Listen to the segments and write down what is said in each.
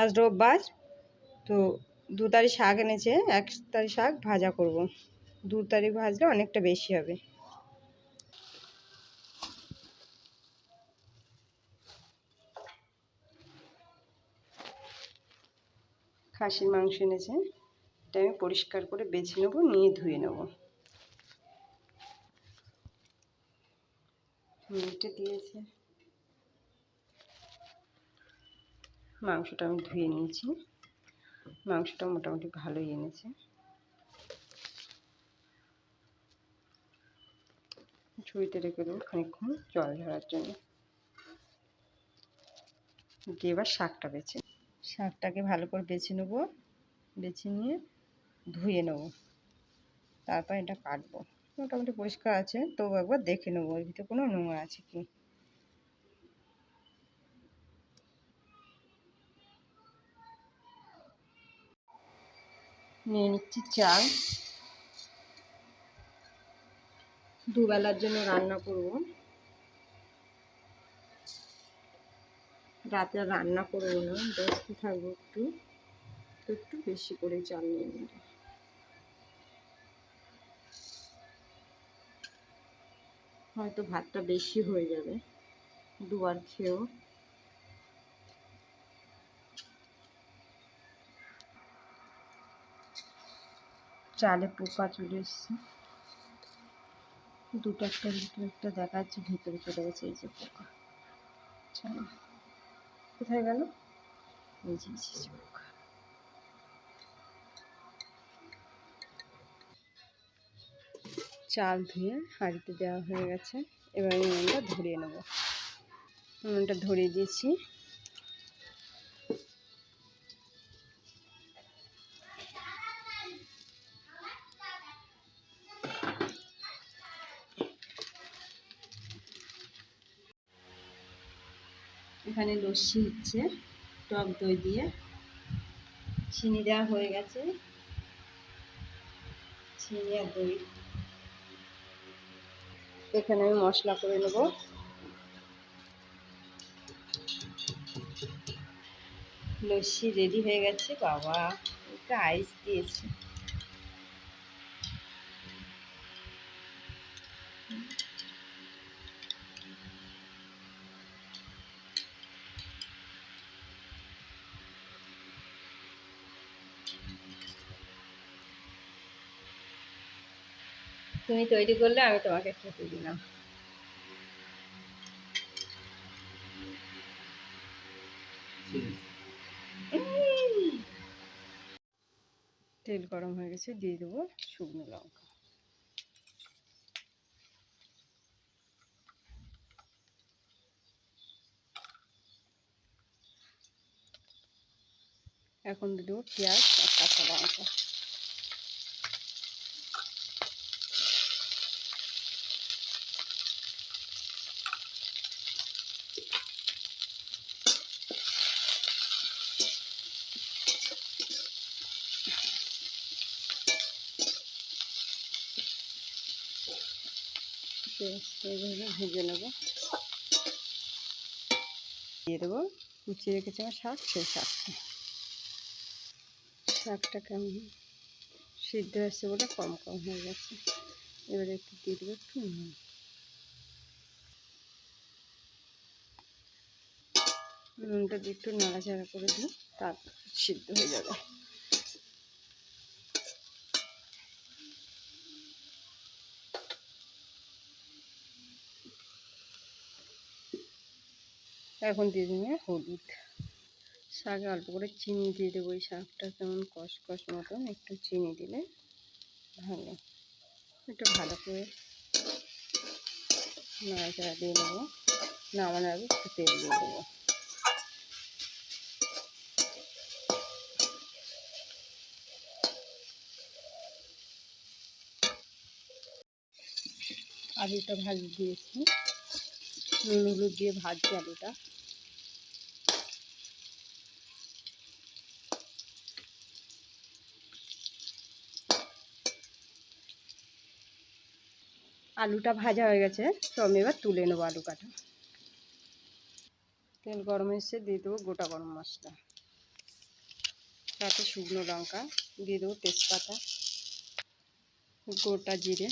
আজ রোববার। তো দু তারি শাক এনেছে, এক তারি শাক ভাজা করব। দু তারিখ ভাজলে অনেকটা বেশি হবে। খাসির মাংস এনেছে, এটা আমি পরিষ্কার করে বেছে নেব, নিয়ে ধুয়ে নেব। মিটে দিয়েছে। মাংসটা আমি ধুয়ে নিয়েছি। মাংসটা মোটামুটি ভালোই এনেছে। ঝুড়িতে রেখে দেবো খানিকক্ষণ জল ঝরার জন্য। দিয়ে এবার শাকটা বেছে শাকটাকে ভালো করে বেছে নেব। বেছে নিয়ে ধুয়ে নেব। তারপর এটা কাটবো। মোটামুটি পরিষ্কার আছে, তবু একবার দেখে নেব। এর ভিতরে কোনো নোংরা আছে কি? নিয়ে নিচ্ছি চাল। দুবেলার জন্য রান্না করব। রাতে রান্না করব না, ব্যস্ত থাকব একটু। তো একটু বেশি করে চাল নিয়ে নেব। হয়তো ভাতটা বেশি হয়ে যাবে দুবার খেয়েও। চালে পোকা চলে এসছে। দুটো একটা দুটো একটা দেখা যাচ্ছে ভিতরে চলে গেছে, এই যে পোকা। চালে, কোথায় গেল? এই যে পোকা। চাল ধুয়ে হাঁড়িতে দেওয়া হয়ে গেছে। এবার উনুনটা ধরিয়ে নেব। উনুনটা ধরিয়ে দিয়েছি। এখানে লস্যি হচ্ছে, টক দই দিয়ে। চিনি দেওয়া হয়ে গেছে। চিনি আর দই। এখানে আমি মশলা করে নেব। লস্যি রেডি হয়ে গেছে, বাবা। একটা আইস দিয়েছে। তুমি তৈরি করলে আমি তোমাকে খেতে দিলাম। তেল গরম হয়ে গেছে, দিয়ে দেবো শুকনো লঙ্কা। এখন দিয়ে দেবো পেঁয়াজ আর কাঁচা লঙ্কা। এইভাবে ভেজে নেব। দিয়ে দেবো, কুচিয়ে রেখেছি আমার শাক, সেই শাকটা। শাকটা কেমন? সিদ্ধ হয়েছে বলে কম কম হয়ে গেছে। এবারে একটু দিয়ে দেবো একটু নুন। নুনটা দিয়ে একটু নাড়াচাড়া করে দিই, তারপর সিদ্ধ হয়ে যাবে। এখন দিয়ে দেবে হলুদ শাকে অল্প করে চিনি দিয়ে দেবো। এই শাকটা কেমন কষ কষ মতন একটু চিনি দিলে ভালো। একটু ভালো করে নাড়াচাড়া দিয়ে নেব। নামানোর আগে একটু তেল দিয়ে দেবো। আলুটা ভাজি দিয়েছি। নুন হলুদ দিয়ে ভাজছি আলুটা। আলুটা ভাজা হয়ে গেছে, তো আমি এবার তুলে নেব আলু কাটা তেল গরম এসে দিয়ে দেবো গোটা গরম মশলা। তাতে শুকনো লঙ্কা, দিয়ে দেবো তেজপাতা, গোটা জিরে।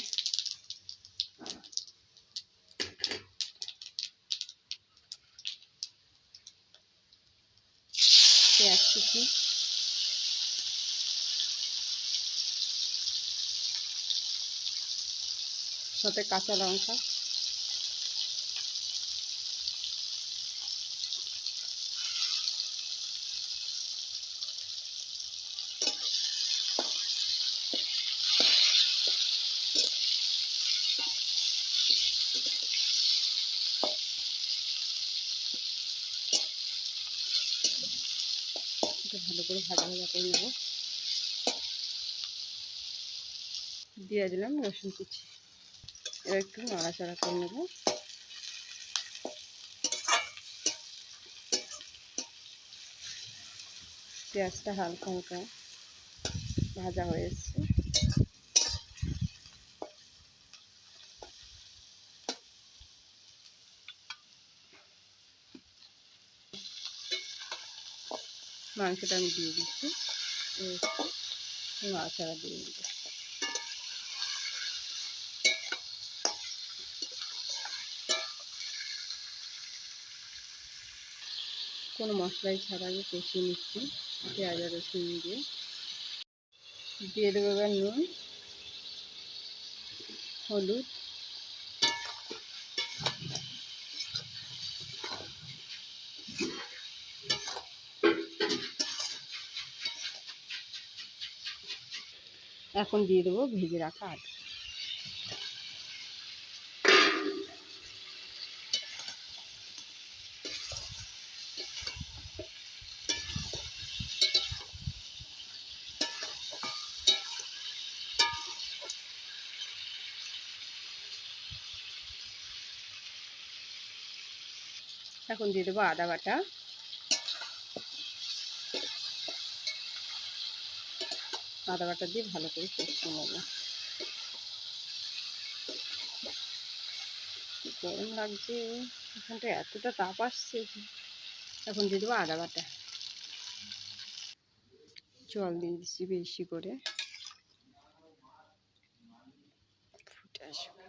পেঁয়াজ কুচি। সাথে কাঁচা লঙ্কা। ভালো করে ভাজা ভাজা করে নেব। দিয়ে দিলাম রসুন কুচি। এবার একটু নাড়াচাড়া করে নেব। পেঁয়াজটা হালকা হালকা ভাজা হয়ে এসছে। মাংসটা আমি দিয়ে দিচ্ছি। নাড়াচাড়া দিয়ে দিচ্ছি কোনো মশলাই ছাড়া আগে কষিয়ে নিচ্ছি, পেঁয়াজ আর রসুন দিয়ে। দিয়ে দেবো এবার নুন, হলুদ। এখন দিয়ে দেবো ভেজে রাখা আলু এখন দিয়ে দেবো আদা বাটা। আদা বাটা দিয়ে ভালো করে কষিয়ে নেব। গরম লাগছে, এখানটা এতটা তাপ আসছে। এখন দিয়ে দেবো আদা বাটা। জল দিয়ে দিচ্ছি বেশি করে। ফুটে আসবে।